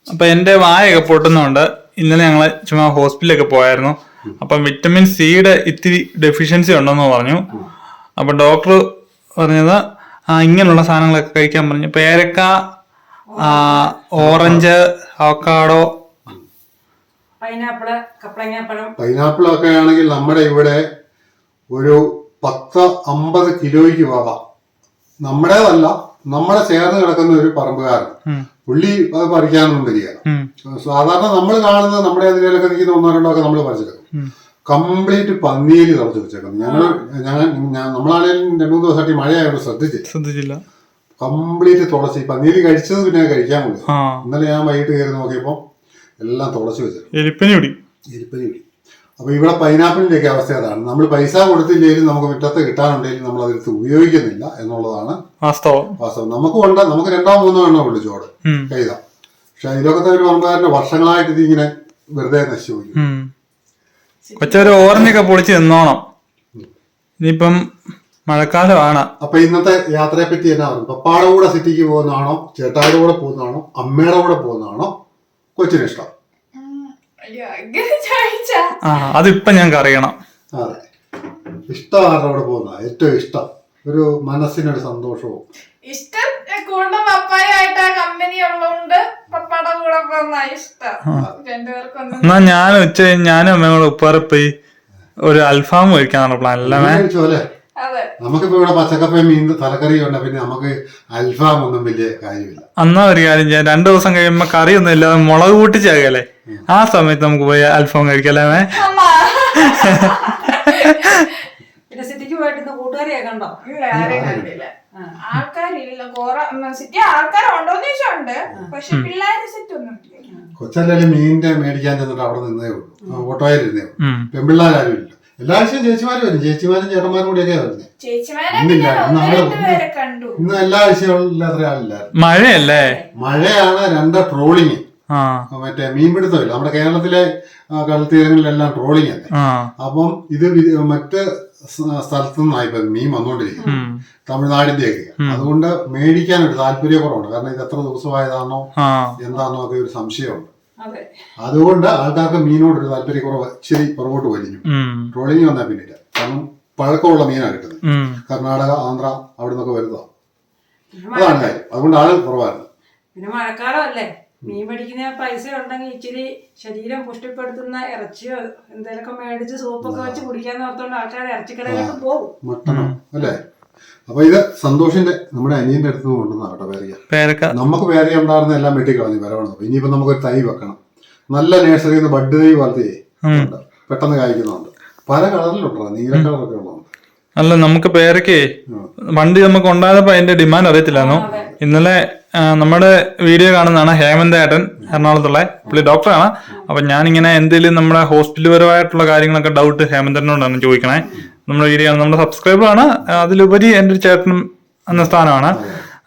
അപ്പൊ എന്റെ വായൊക്കെ പൊട്ടുന്നുണ്ട് ഇന്നലെ ഞങ്ങൾ ചുമ്മാ ഹോസ്പിറ്റലിലൊക്കെ പോയായിരുന്നു. അപ്പം വിറ്റമിൻ സിയുടെ ഇത്തിരി ഡെഫിഷ്യൻസി ഉണ്ടെന്ന് പറഞ്ഞു. അപ്പൊ ഡോക്ടർ പറഞ്ഞത് ഇങ്ങനെയുള്ള സാധനങ്ങളൊക്കെ കഴിക്കാൻ പറഞ്ഞു. പേരക്ക ഓറഞ്ച് അവക്കാടോ പൈനാപ്പിൾ ഒക്കെ പൈനാപ്പിളൊക്കെ ആണെങ്കിൽ നമ്മുടെ ഇവിടെ ഒരു പത്ത് അമ്പത് കിലോയ്ക്ക് പോകാം നമ്മുടേതല്ല നമ്മളെ ചേർന്ന് കിടക്കുന്ന ഒരു പറമ്പുകാരൻ. പുള്ളി അത് പറിക്കാനൊന്നും വരികയാണ് ഉം. സാധാരണ നമ്മൾ കാണുന്നത് നമ്മുടെ അതിലൊക്കെ നിൽക്കുന്ന ഒന്നോ രണ്ടോ ഒക്കെ നമ്മൾ പറിച്ചെടുക്കും കംപ്ലീറ്റ് പന്നിയിൽ തുറച്ചു വെച്ചേക്കുന്നു ഞങ്ങൾ ഞാൻ- നമ്മളാണെങ്കിലും രണ്ടു മൂന്ന് ദിവസമായിട്ട് ഈ മഴയായതുകൊണ്ട് ശ്രദ്ധിച്ചില്ല. ശ്രദ്ധിച്ചില്ല. കംപ്ലീറ്റ് തുളച്ച് ഈ പന്നിയിൽ കഴിച്ചത് പിന്നെ കഴിക്കാൻ പോലും ഇന്നലെ ഞാൻ വൈകിട്ട് കയറി നോക്കിയപ്പോൾ എല്ലാം തുളച്ചു വെച്ചു എലിപ്പനി പിടി എരിപ്പനി പിടി അപ്പൊ ഇവിടെ പൈനാപ്പിളിന്റെയൊക്കെ അവസ്ഥ അതാണ്. നമ്മൾ പൈസ കൊടുത്തില്ലെങ്കിലും നമുക്ക് മുറ്റത്ത് കിട്ടാനുണ്ടെങ്കിലും നമ്മൾ അതിൽ ഉപയോഗിക്കുന്നില്ല എന്നുള്ളതാണ് വാസ്തവം. വാസ്തവം. നമുക്ക് ഉണ്ട് നമുക്ക് രണ്ടോ മൂന്നോ എണ്ണോ ഉള്ളു ചോട്. കൈത. പക്ഷെ അതിലൊക്കെ ഒരു പറമ്പുകാരന്റെ വർഷങ്ങളായിട്ട് ഇതിങ്ങനെ വെറുതെ നശിച്ചു പോയി. ഉം. കൊച്ചൊരു ഓർമ്മയൊക്കെ പൊളിച്ച് നിന്നോണം ഇനിയിപ്പം മഴക്കാലമാണ്. അപ്പൊ ഇന്നത്തെ യാത്രയെ പറ്റി എന്നാ പറഞ്ഞു പപ്പാടെ കൂടെ സിറ്റിക്ക് പോകുന്നതാണോ ചേട്ടായുടെ കൂടെ പോകുന്നതാണോ അമ്മയുടെ കൂടെ പോകുന്നതാണോ കൊച്ചിന് ഇഷ്ടം? ആ അതിപ്പം ഞങ്ങൾക്ക് അറിയണം. അതെ. ഇഷ്ടം അവിടെ കൂടെ പോകുന്ന ഏറ്റവും ഇഷ്ടം. ഒരു മനസ്സിനൊരു സന്തോഷവും. ഇഷ്ടം കൂടുതൽ പപ്പായായിട്ട് ആ കമ്പനി ഉള്ളതുകൊണ്ട് പപ്പയുടെ കൂടെ പോകുന്ന ഇഷ്ടം. രണ്ടുപേർക്കൊന്നും എന്നാ ഞാൻ ഉച്ച ഞാനും അമ്മയും കൂടെ ഉപ്പാറെ പോയി ഒരു അൽഫാം കഴിക്കാനുള്ള പ്ലാൻ അല്ലേ മേ അല്ലേ? അതെ. നമുക്കിപ്പോ ഇവിടെ പച്ചക്കപ്പയും മീൻ തലക്കറിയും ഉണ്ട്. പിന്നെ നമുക്ക് അൽഫാം ഒന്നും വലിയ കാര്യമില്ല. അന്നാ ഒരു കാര്യം ചെയ്യാം. രണ്ടു ദിവസം കഴിയുമ്പോ കറിയൊന്നും ഇല്ലാതെ മുളക് കൂട്ടിച്ചാകല്ലേ ആ സമയത്ത് നമുക്ക് പോയി അൽഫാം കഴിക്കല്ലേ മേ പിന്നെ സിറ്റിക്ക് പോയിട്ട് ഇന്ന് കൂട്ടുകാരിയെ കണ്ടോ? ഇല്ല ആരെയും കണ്ടില്ല ആൾക്കാരില്ല. കുറെ സിറ്റി ആൾക്കാരുണ്ടോന്ന് ചോദിച്ചുണ്ട് പക്ഷെ പിള്ളേര് സെറ്റ് ഒന്നും ഇല്ല. കൊച്ചല്ലേ മീനിന്റെ മേടിക്കാൻ ചെന്നിട്ട് അവിടെ നിന്നേ ഉള്ളൂ. ഓട്ടോയിൽ ഇരുന്നേ ഉള്ളൂ. ഉം. പെമ്പിള്ളാരും ഇല്ല. എല്ലാ ആഴ്ചയും ചേച്ചിമാരും വരും. ചേച്ചിമാരും ചേട്ടന്മാരും കൂടിയൊക്കെ വരുന്നത് വരുന്നേ ഇന്നില്ല, ഇന്ന് ഇന്ന് എല്ലാ ആഴ്ചയും ഇല്ലാത്ത ആളില്ല മഴയല്ലേ? മഴയാണ് രണ്ട് ട്രോളിങ്. മറ്റേ മീൻപിടുത്തമില്ല. നമ്മുടെ കേരളത്തിലെ കടൽത്തീരങ്ങളിലെല്ലാം ട്രോളിങ് അല്ലേ? അപ്പം ഇത് മറ്റ് സ്ഥലത്തു നിന്നായി മീൻ വന്നുകൊണ്ടിരിക്കുന്നത് തമിഴ്നാടിന്റെ തമിഴ്നാടിന്റെയൊക്കെ. അതുകൊണ്ട് മേടിക്കാൻ ഒരു താല്പര്യക്കുറവുണ്ട്. കാരണം ഇത് എത്ര ദിവസമായതാണോ എന്താണോ ഒക്കെ ഒരു സംശയമുണ്ട്. അതെ. അതുകൊണ്ട് ആൾക്കാർക്ക് മീനോട് ഒരു താല്പര്യക്കുറവ് ഇച്ചിരി പുറകോട്ട് വലിഞ്ഞു. ട്രോളിങ് വന്നാൽ പിന്നില്ല. കാരണം പഴക്കമുള്ള മീനാണ് കിട്ടുന്നത്. കർണാടക ആന്ധ്ര അവിടെ നിന്നൊക്കെ വരുന്നതാണ് അതാണ് കാര്യം. അതുകൊണ്ട് ആൾ കുറവായിരുന്നു പിന്നെ മഴക്കാലമല്ലേ മീൻ പിടിക്കുന്ന പൈസ ഉണ്ടെങ്കിൽ ഇച്ചിരി ശരീരം പുഷ്ടിപ്പെടുത്തുന്ന ഇറച്ചിയോ എന്തെങ്കിലുമൊക്കെ മേടിച്ച് സൂപ്പൊക്കെ വെച്ച് കുടിക്കാന്ന് ഓർത്തോണ്ട് ആൾക്കാർ ഇറച്ചിക്കടയിലേക്ക് പോകും. മട്ടണം അല്ലേ? അപ്പൊ ഇത് സന്തോഷിന്റെ നമ്മുടെ അനിയന്റെ അടുത്ത് കൊണ്ടുവന്ന കേട്ടോ പേരക്ക നമുക്ക് പേരക്ക ഉണ്ടായിരുന്ന എല്ലാം വെട്ടിക്കളഞ്ഞു വരവണം ഇനിയിപ്പോ നമുക്കൊരു തൈ വെക്കണം. നല്ല നേഴ്സറിന്ന് നിന്ന് ബഡ് തൈ വളർത്തി ഉം. പെട്ടെന്ന് കായ്ക്കുന്നുണ്ട്. പല കളറിലുണ്ടോ നീല കളറൊക്കെ അല്ല നമുക്ക് പേരക്കേ വണ്ടി നമുക്ക് ഉണ്ടായപ്പോ അതിന്റെ ഡിമാൻഡ് അറിയത്തില്ലായിരുന്നു ഇന്നലെ നമ്മുടെ വീഡിയോ കാണുന്നതാണ് ഹേമന്ത് ഏട്ടൻ എറണാകുളത്തുള്ള. പുള്ളി ഡോക്ടറാണ്. അപ്പൊ ഞാനിങ്ങനെ എന്തെങ്കിലും നമ്മുടെ ഹോസ്പിറ്റൽ പരമായിട്ടുള്ള കാര്യങ്ങളൊക്കെ ഡൗട്ട് ഹേമന്തനോടാണ് ചോദിക്കണേ. നമ്മുടെ വീഡിയോ ആണ് നമ്മുടെ സബ്സ്ക്രൈബർ ആണ്. അതിലുപരി എന്റെ ഒരു ചേട്ടനും എന്ന സ്ഥാനമാണ്.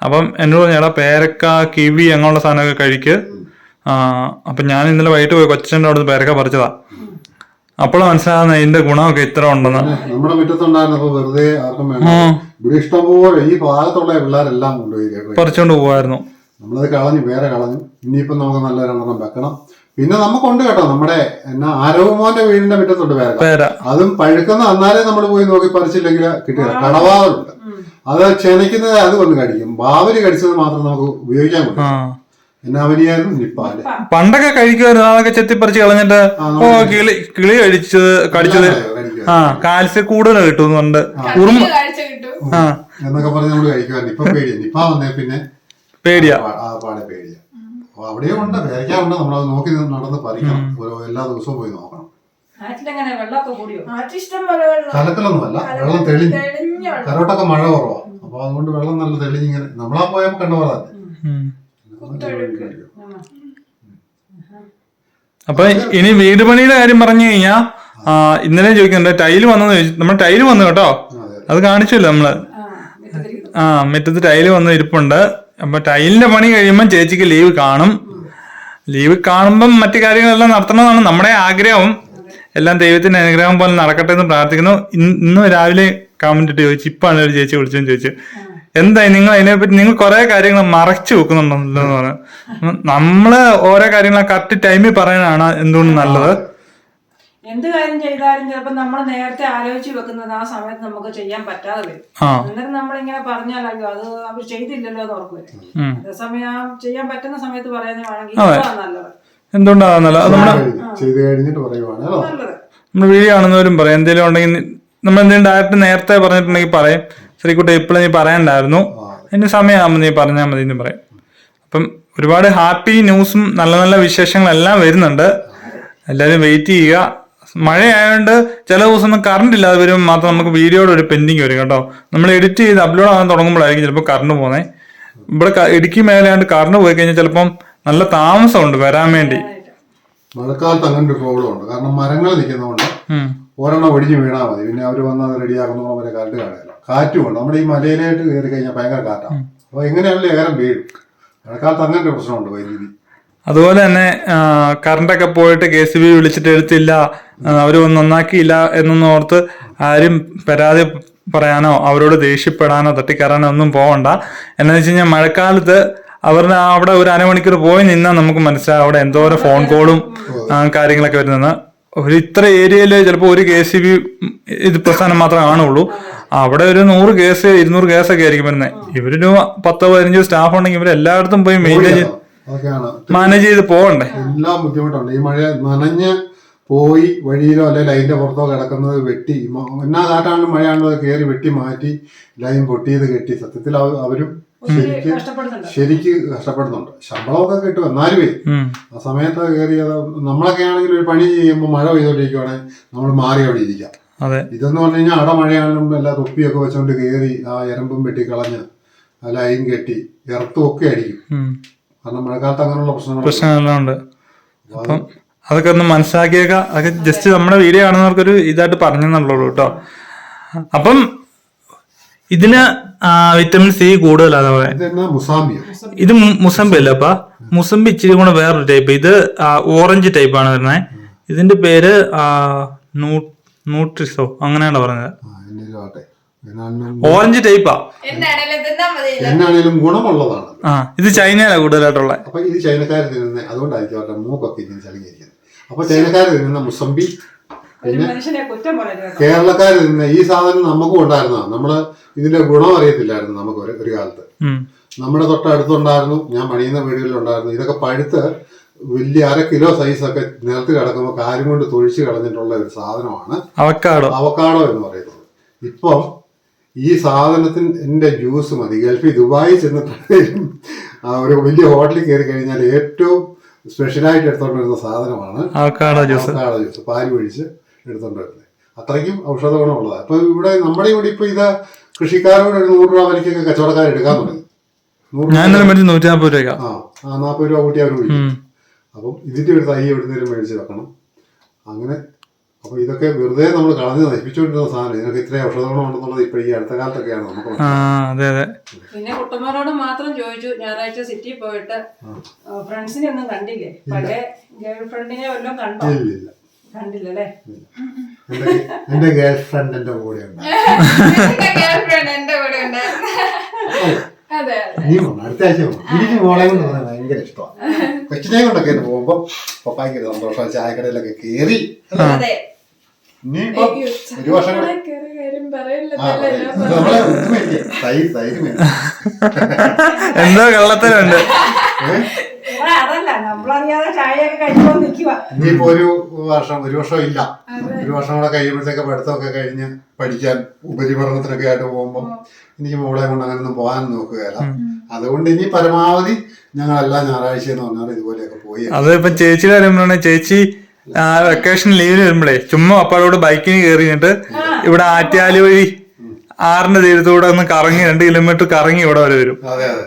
അപ്പം എന്നോട് പറഞ്ഞാൽ പേരക്ക കിവി അങ്ങനെയുള്ള സാധനമൊക്കെ കഴിക്ക്. ആ, അപ്പൊ ഞാൻ ഇന്നലെ വൈകിട്ട് പോയി കൊച്ചന്റെ അവിടുന്ന് പേരക്ക പറിച്ചതാ. അപ്പോഴാണ് മനസ്സിലാകുന്ന ഇതിന്റെ ഗുണമൊക്കെ ഇത്ര ഉണ്ടെന്ന്. നമ്മുടെ മുറ്റത്തുണ്ടായിരുന്നപ്പോ വെറുതെ ആർക്കും വേണ്ട. ഇവിടെ ഇഷ്ടംപോലെ ഈ ഭാഗത്തുള്ള പിള്ളേരെല്ലാം കൊണ്ടുപോയി. പറിച്ചോണ്ട് പോവായിരുന്നു. നമ്മളത് കളഞ്ഞു വേറെ കളഞ്ഞു. ഇനിയിപ്പം നമുക്ക് നല്ല രണ്ടെണ്ണം വെക്കണം. പിന്നെ നമുക്കുണ്ട് കേട്ടോ നമ്മുടെ എന്നാ ആരോമോന്റെ വീടിന്റെ മുറ്റത്തുണ്ട് വേറെ പേര. അതും പഴുക്കുന്ന അന്നാലേ നമ്മൾ പോയി നോക്കി പറിച്ചില്ലെങ്കിൽ കിട്ടില്ല. കടവാറുണ്ട് അത് ചെനയ്ക്കുന്നത് അത് കൊണ്ട് കടിക്കും. ബാവലി കടിച്ചത് മാത്രം നമുക്ക് ഉപയോഗിക്കാൻ പറ്റും പണ്ടൊക്കെ കഴിക്കുമായിരുന്നു അതൊക്കെ ചെത്തിപ്പറിച്ച് കളഞ്ഞിട്ട് ഓ കിളി കിളി കഴിച്ചത് കടിച്ചത്. ആ കാൽസ്യം കൂടുതൽ കിട്ടുന്നുണ്ട് ഉറുമ്പ് കിട്ടും. ആ. എന്നൊക്കെ പറഞ്ഞ് നമ്മൾ കഴിക്കുമായിരുന്നു ഇപ്പൊ പേടിയാ. നിപ്പ വന്നേ പിന്നെ പേടിയാ. ആ ആ പാടെ പേടിയാ. അവിടെയും ഉണ്ട്. പേരയ്ക്കാറുണ്ട്. നമ്മളത് നോക്കി നടന്ന് പറിക്കണം. ഓരോ എല്ലാ ദിവസവും പോയി നോക്കണം. വെള്ളം. തെളിഞ്ഞു. കരോട്ടൊക്കെ മഴ കുറവാ. അപ്പൊ അതുകൊണ്ട് വെള്ളം നല്ല തെളിഞ്ഞിങ്ങനെ. നമ്മളാ പോയപ്പോ കണ്ട. അപ്പൊ ഇനി വീട് പണിയുടെ കാര്യം പറഞ്ഞു കഴിഞ്ഞാ ഇന്നലെ ചോദിക്കുന്നുണ്ട് ടൈൽ വന്നെന്ന് ചോദിച്ചു നമ്മൾ ടൈൽ വന്നു കേട്ടോ. അത് കാണിച്ചല്ലോ നമ്മൾ. ആ മുറ്റത്ത് ടൈൽ വന്ന് ഇരിപ്പുണ്ട്. അപ്പൊ ടൈലിന്റെ പണി കഴിയുമ്പോൾ ചേച്ചിക്ക് ലീവ് കാണും. ലീവ് കാണുമ്പം മറ്റു കാര്യങ്ങളെല്ലാം നടത്തണമെന്നാണ് നമ്മുടെ ആഗ്രഹം എല്ലാം ദൈവത്തിന്റെ അനുഗ്രഹം പോലെ നടക്കട്ടെ എന്ന് പ്രാർത്ഥിക്കുന്നു. ഇന്ന് ഇന്ന് രാവിലെ കമന്റ് ഇട്ട് ചോദിച്ചു. ഇപ്പാണ് ഒരു ചേച്ചി വിളിച്ചെന്ന് ചോദിച്ചു. എന്തായി? നിങ്ങൾ അതിനെപ്പറ്റി നിങ്ങൾ കുറെ കാര്യങ്ങൾ മറച്ചു വെക്കുന്നുണ്ടല്ലോ എന്ന് പറഞ്ഞു നമ്മൾ ഓരോ കാര്യങ്ങളും കറക്റ്റ് ടൈമിൽ പറയാനാണ് എന്തുകൊണ്ട് നല്ലത്? എന്ത് കാര്യം ചെയ്താലും ചിലപ്പോൾ നമ്മൾ നേരത്തെ ആലോചിച്ച് വെക്കുന്നത് ആ സമയത്ത് നമുക്ക് ചെയ്യാൻ പറ്റാതെ വരും. എന്നിട്ട് അന്നേരം നമ്മളിങ്ങനെ പറഞ്ഞാലോ അത് അവർ ചെയ്തില്ലല്ലോ എന്ന് ഓർക്കും. അതേസമയം ആ ചെയ്യാൻ പറ്റുന്ന സമയത്ത് പറയുന്നതാണെങ്കിൽ. നല്ലത്. എന്തുകൊണ്ടാണെന്നല്ലോ നമ്മുടെ ചെയ്ത് കഴിഞ്ഞിട്ട് പറയുവാണ് വീഡിയോ കാണുന്നവരും പറയും. എന്തെങ്കിലും ഉണ്ടെങ്കിൽ നമ്മൾ എന്തെങ്കിലും ഡയറക്റ്റ് നേരത്തെ പറഞ്ഞിട്ടുണ്ടെങ്കിൽ പറയും. ശ്രീകുട്ടി ഇപ്പോഴും നീ പറയണ്ടായിരുന്നു. എന്റെ സമയമാകുമ്പോൾ നീ പറഞ്ഞാൽ മതി എന്ന് പറയും. അപ്പം ഒരുപാട് ഹാപ്പി ന്യൂസും നല്ല നല്ല വിശേഷങ്ങളെല്ലാം വരുന്നുണ്ട്. എല്ലാവരും വെയിറ്റ് ചെയ്യുക. മഴയായതുകൊണ്ട് ചില ദിവസം കറണ്ട് ഇല്ലാതെ വരുമ്പോൾ മാത്രം നമുക്ക് വീഡിയോയുടെ ഒരു പെൻഡിങ് വരും കേട്ടോ. നമ്മൾ എഡിറ്റ് ചെയ്ത് അപ്ലോഡ് ആകാൻ തുടങ്ങുമ്പോഴായിരിക്കും ചിലപ്പോൾ കറണ്ട് പോകുന്നത് ഇവിടെ ഇടുക്കി മേലെയാണ്ട് കറണ്ട് പോയി കഴിഞ്ഞാൽ ചിലപ്പം നല്ല താമസമുണ്ട് വരാൻ വേണ്ടി. മഴക്കാലത്ത് അങ്ങനെ ഒരു പ്രോബ്ലം ഉണ്ട്. കാരണം മരങ്ങൾ നിൽക്കുന്നതുകൊണ്ട്. ഒരെണ്ണം ഒടിഞ്ഞു വീണാൽ മതി. പിന്നെ അവർ വന്ന് അത് അവരെ വരെ കറണ്ട് കാണില്ല കാറ്റും ഉണ്ട് നമ്മുടെ ഈ മലയിലായിട്ട് കയറി കഴിഞ്ഞാൽ ഭയങ്കര കാറ്റാണ് അപ്പോൾ എങ്ങനെയാണല്ലോ ഏറെ വീഴും മഴക്കാലത്ത് അങ്ങനെ ഒരു പ്രശ്നമുണ്ട് വൈദ്യുതി. അതുപോലെ തന്നെ കറണ്ടൊക്കെ പോയിട്ട് കെ സി ബി വിളിച്ചിട്ട് എടുത്തില്ല അവർ നന്നാക്കിയില്ല എന്നൊന്നും ഓർത്ത് ആരും പരാതി പറയാനോ അവരോട് ദേഷ്യപ്പെടാനോ തട്ടിക്കയറാനോ ഒന്നും പോകണ്ട എന്നു വെച്ച് കഴിഞ്ഞാൽ മഴക്കാലത്ത് അവരുടെ അവിടെ ഒരു അരമണിക്കൂർ പോയി നിന്നാൽ നമുക്ക് മനസ്സിലാവും അവിടെ എന്തോരം ഫോൺ കോളും കാര്യങ്ങളൊക്കെ വരുന്നത്. ഒരു ഇത്ര ഏരിയയിൽ ചിലപ്പോൾ ഒരു കെ സി ബി ഇത് പ്രസ്ഥാനം മാത്രമേ കാണുള്ളൂ. അവിടെ ഒരു നൂറ് കേസ് ഇരുന്നൂറ് കേസൊക്കെ ആയിരിക്കും വരുന്നത് ഇവരൊരു പത്തോ പതിനഞ്ചോ സ്റ്റാഫ് ഉണ്ടെങ്കിൽ ഇവർ എല്ലായിടത്തും പോയി അതൊക്കെയാണ്. മാനേജ് ചെയ്ത് പോകണ്ടേ? എല്ലാം ബുദ്ധിമുട്ടുണ്ട്. ഈ മഴ നനഞ്ഞ് പോയി വഴിയിലോ അല്ലെ ലൈനിന്റെ പുറത്തോ കിടക്കുന്നത് വെട്ടി. എന്നാ കാട്ടാണ് മഴയാണോ അത് കയറി വെട്ടി മാറ്റി ലൈൻ പൊട്ടിയത് കെട്ടി. സത്യത്തിൽ അവരും ശരിക്ക് കഷ്ടപ്പെടുന്നുണ്ട്. ശരിക്ക് കഷ്ടപ്പെടുന്നുണ്ട്. ശമ്പളമൊക്കെ കിട്ടും. എന്നാലുമേ. ആ സമയത്ത് കയറി അത് നമ്മളൊക്കെ ആണെങ്കിൽ ഒരു പണി ചെയ്യുമ്പോൾ മഴ പെയ്തോണ്ടിരിക്കുവാണെങ്കിൽ നമ്മൾ മാറി അവിടെ ഇരിക്കാം. അതെ. ഇതെന്ന് പറഞ്ഞു കഴിഞ്ഞാൽ അവിടെ മഴയാണെങ്കിലും എല്ലാ തൊപ്പിയൊക്കെ വെച്ചോണ്ട് കയറി ആ എരമ്പും വെട്ടി കളഞ്ഞ് ആ ലൈൻ കെട്ടി ഇറത്തും ഒക്കെ അടിക്കും. കാരണം മഴക്കാലത്ത് അങ്ങനെയുള്ള പ്രശ്നങ്ങൾ പ്രശ്നങ്ങളുണ്ട് അപ്പം അതൊക്കെ ഒന്ന് മനസ്സിലാക്കിയേക്കാം. അതൊക്കെ ജസ്റ്റ് നമ്മുടെ വീഡിയോ കാണുന്നവർക്കൊരു ഇതായിട്ട് പറഞ്ഞെന്നുള്ളൂ കേട്ടോ. അപ്പം ഇതിന് വിറ്റമിൻ സി കൂടുതലാണ്? പറയാൻ ഇത് മുസംബി മുസമ്പി അല്ല അപ്പ. മുസമ്പി ഇച്ചിരി കൂടെ വേറൊരു ടൈപ്പ് ഇത് ഓറഞ്ച് ടൈപ്പ് ആണ് വരുന്നത് ഇതിന്റെ പേര് ന്യൂട്രിസോ അങ്ങനെയാണ് പറഞ്ഞത്. ഓറഞ്ച് ടൈപ്പാ എന്നാണേലും ഗുണമുള്ളതാണ്. ആ ഇത് ചൈനയിലാണ് കൂടുതലായിട്ടുള്ള. അപ്പൊ ഇത് ചൈനക്കാർ തിന്നുന്ന. അതുകൊണ്ടായിരിക്കും അവരുടെ മൂക്കൊക്കെ ഇങ്ങനെ ചളിങ്ങിയിരിക്കുന്നത് അപ്പൊ ചൈനക്കാർ തിന്നുന്ന മുസമ്പി ഒരു മനുഷ്യനെ കുറ്റം കേരളക്കാർ തിന്നുന്ന ഈ സാധനം നമുക്കും ഉണ്ടായിരുന്നതാണ് നമ്മൾ ഇതിന്റെ ഗുണം അറിയത്തില്ലായിരുന്നു നമുക്ക് ഒരു ഒരു കാലത്ത്. നമ്മുടെ തൊട്ടടുത്തുണ്ടായിരുന്നു ഞാൻ പണിയുന്ന വീടുകളിലുണ്ടായിരുന്നു. ഇതൊക്കെ പഴുത്ത് വലിയ അര കിലോ സൈസ് ഒക്കെ നിലത്ത് കിടക്കുമ്പോൾ കാര്യം കൊണ്ട് തൊഴിച്ച് കളഞ്ഞിട്ടുള്ള ഒരു സാധനമാണ് അവക്കാടോ. അവക്കാടോ എന്ന് പറയുന്നത്. ഇപ്പം ഈ സാധനത്തിന്റെ ജ്യൂസ് മതി. ഗൾഫിൽ ദുബായി ചെന്നിട്ടുണ്ടെങ്കിലും ഒരു വലിയ ഹോട്ടലിൽ കയറി കഴിഞ്ഞാൽ ഏറ്റവും സ്പെഷ്യലായിട്ട് എടുത്തോണ്ടിരുന്ന സാധനമാണ് അവക്കാടോ ജ്യൂസ് അവക്കാടോ ജ്യൂസ് പാൽ ഒഴിച്ച് എടുത്തോണ്ട് വരുന്നത് അത്രയ്ക്കും ഔഷധ ഗുണമുള്ളതാണ് അപ്പൊ ഇവിടെ നമ്മുടെ ഇവിടെ ഇപ്പൊ ഇത് കൃഷിക്കാരോട് ഒരു നൂറ് രൂപ വിലക്കൊക്കെ കച്ചവടക്കാർ എടുക്കാൻ തുടങ്ങി. നൂറ് ഞാൻ ഇന്നലെ മേടിച്ച് രൂപ ആ ആ നാൽപ്പത് രൂപ കൂട്ടി അവർ വിളിക്കും അപ്പം ഇതിന്റെ ഒരു തൈ എവിടുന്നേലും മേടിച്ച് വെക്കണം. അങ്ങനെ അപ്പൊ ഇതൊക്കെ വെറുതെ നമ്മൾ കളഞ്ഞ് നശിപ്പിച്ചുകൊണ്ടിരുന്ന സാധനം. ഇതിനൊക്കെ ഇത്രയും ഔഷധ ഗുണമുണ്ടെന്നുള്ളത് ഇപ്പൊ ഈ അടുത്ത കാലത്തൊക്കെയാണ് നമുക്ക് ആ അതെ അതെ. പിന്നെ കുട്ടന്മാരോട് മാത്രം ചോദിച്ചു. ഞായറാഴ്ച സിറ്റിയിൽ പോയിട്ട് ഫ്രണ്ട്സിനെ ഒന്നും കണ്ടില്ലേ? പഴയ ഗേൾ ഫ്രണ്ടിനെ വല്ലതും കണ്ടോ? ഇല്ലില്ല. കണ്ടില്ലല്ലേ? എന്റെ ഗേൾ ഫ്രണ്ട് എന്റെ കൂടെ ഉണ്ട്. എന്റെ കൂടെ ഉണ്ട്. അതെ നീ പോണം അടുത്ത ആഴ്ച പോണം എനിക്ക് മോളെ കൊണ്ട് ഭയങ്കര ഇഷ്ടമാണ് കൊച്ചിനെ കൊണ്ടൊക്കെ പോകുമ്പോ പപ്പായ്ക്ക് സന്തോഷം ചായക്കടയിലൊക്കെ കേറി. അതെ. നീ ഇപ്പൊ ഒരു വർഷം. എന്തോ കള്ളത്തരമുണ്ട്. അതല്ല നമ്മളറിയാതെ ചായയൊക്കെ കഴിച്ചോണ്ട് നിൽക്കുക ഇനിയിപ്പോ ഒരു വർഷം ഒരു വർഷം ഇല്ല. ഒരു വർഷം കൂടെ കഴിയുമ്പോഴത്തേക്ക് പഠിത്തമൊക്കെ കഴിഞ്ഞ് പഠിക്കാൻ ഉപരിപഠനത്തിനൊക്കെ ആയിട്ട് പോകുമ്പോൾ എനിക്ക് മോളെ കൊണ്ട് അങ്ങനൊന്നും പോകാൻ നോക്കുകയല്ല. അതുകൊണ്ട് ഇനി പരമാവധി ഞങ്ങൾ എല്ലാ ഞായറാഴ്ച എന്ന് പറഞ്ഞാൽ ഇതുപോലെയൊക്കെ പോയി അത് ഇപ്പൊ കാര്യം ചേച്ചി വെക്കേഷൻ ലീവിന് വരുമ്പോഴേ ചുമ്മാ അപ്പാടോട് ബൈക്കിന് കയറിയിട്ട് ഇവിടെ ആറ്റാലി വഴി ആറിന്റെ തീരത്തൂടെ ഒന്ന് കറങ്ങി രണ്ട് കിലോമീറ്റർ കറങ്ങി ഇവിടെ വരെ വരും. അതെ അതെ.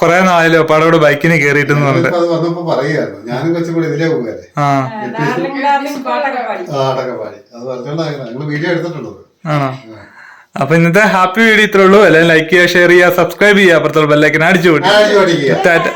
കുറെ നാളിലോ അപ്പാടോട് ബൈക്കിന് കേറിയിട്ട് പറഞ്ഞു വന്നപ്പോ പറയുകയായിരുന്നു. ഞാനും കൊച്ചും കൂടി ഇതിലേ പോകുകയല്ലേ അത് വീഡിയോ എടുത്തിട്ടുള്ളത് ആണോ? അപ്പൊ ഇന്നത്തെ ഹാപ്പി വീഡിയോ ഇത്രേ ഉള്ളൂ. എല്ലാവരും ലൈക്ക് ചെയ്യുക ഷെയർ ചെയ്യുക സബ്സ്ക്രൈബ് ചെയ്യുക. അപ്പുറത്തുള്ള ബെല്ലൈക്കൻ അടിച്ചു വിട്ടു ടാറ്റ.